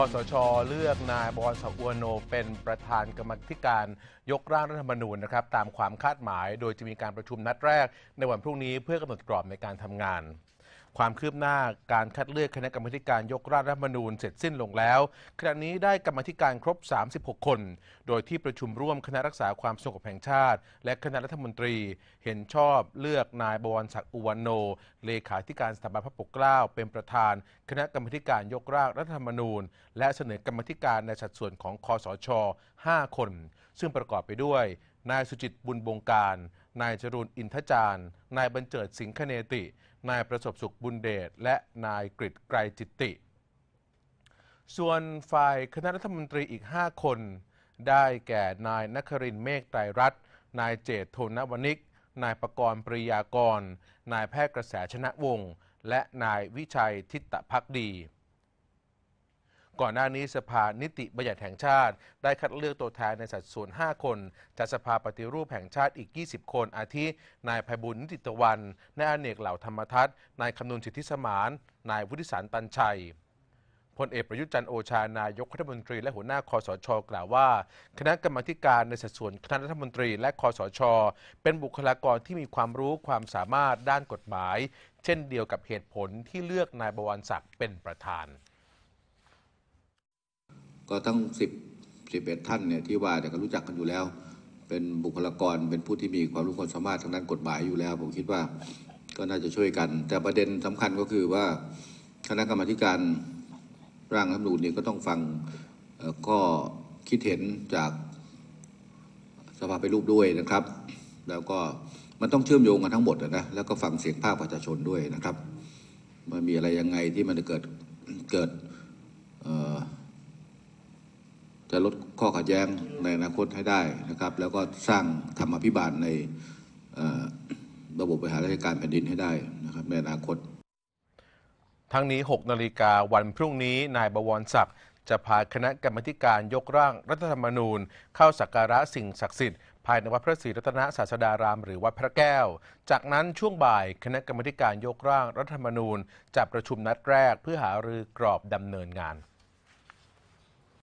คอสช เลือกนายบอลสอวนโน เป็นประธานกรรมธิการยกร่างรัฐธรรมนูญนะครับตามความคาดหมาย โดยจะมีการประชุมนัดแรกในวันพรุ่งนี้เพื่อกำหนดกรอบในการทำงาน ความคืบหน้าการคัดเลือกคณะกรรมการยกร่างรัฐธรรมนูญเสร็จสิ้นลงแล้ว ขณะนี้ได้กรรมธิการครบ 36 คน โดยที่ประชุมร่วมคณะรักษาความสงบแห่งชาติ และคณะรัฐมนตรีเห็นชอบเลือกนายบวรศักดิ์อุวันโน เลขาธิการสถาบันพระปกเกล้า เป็นประธาน คณะกรรมการยกร่างรัฐธรรมนูญ และเสนอกรรมธิการในสัดส่วนของคอสช 5 คน ซึ่งประกอบไปด้วย นายสุจิตบุญบงการ นายจรูนอินทจารนายบรรเจิดสิงคเนติ นายประสบสุขบุญเดช และนายกฤษไกรจิตติ ส่วนฝ่ายคณะรัฐมนตรีอีก 5 คน ได้แก่นายนครินเมฆไตรรัตน์นายเจตโทนวนิก นายประกรณ์ปริยากร นายแพทย์กระแสชนะวงศ์และนายวิชัยทิตตพักดี ก่อนหน้านี้สภานิติบัญญัติแห่งชาติ ได้คัดเลือกตัวแทนในสัดส่วน 5 คนจากสภาปฏิรูปแห่งชาติอีก 20 คน อาทินายไพบุญนิติตะวันนายอเนกเหล่าธรรมทัศน์นายคำนุนสิทธิสมานนายวุฒิสารตันชัยพลเอกประยุทธ์จันโอชานายกรัฐมนตรีและหัวหน้าคอสช กล่าวว่า คณะกรรมาการในสัดส่วนคณะรัฐมนตรีและคอสช เป็นบุคลากรที่มีความรู้ความสามารถด้านกฎหมาย เช่นเดียวกับเหตุผลที่เลือกนายบวรศักดิ์เป็นประธาน ก็ทั้งสิบสิบเอ็ดท่านเนี่ยที่ว่าเนี่ยก็รู้จักกันอยู่แล้ว เป็นบุคลากรเป็นผู้ที่มีความรู้ความสามารถทางด้านกฎหมายอยู่แล้ว ผมคิดว่าก็น่าจะช่วยกัน แต่ประเด็นสำคัญก็คือว่าคณะกรรมการร่างรัฐธรรมนูญเนี่ยก็ต้องฟังข้อคิดเห็นจากสภาไปรูปด้วยนะครับ แล้วก็มันต้องเชื่อมโยงกันทั้งหมดนะแล้วก็ฟังเสียงภาคประชาชนด้วยนะครับมันมีอะไรยังไงที่มันจะเกิดเกิดเจะลดข้อขัดแย้งในอนาคตให้ได้นะครับ แล้วก็สร้างธรรมาภิบาลในระบบบริหารราชการแผ่นดินให้ได้นะครับในอนาคต ทั้งนี้ 6 นาฬิกาวันพรุ่งนี้นายบวรศักดิ์จะพาคณะกรรมธิการยกร่างรัฐธรรมนูญ เข้าสักการะสิ่งศักดิ์สิทธิ์ภายในวัดพระศรีรัตนศาสดาราม หรือวัดพระแก้ว จากนั้นช่วงบ่ายคณะกรรมธิการยกร่างรัฐธรรมนูญจะประชุมนัดแรกเพื่อหารือกรอบดำเนินงาน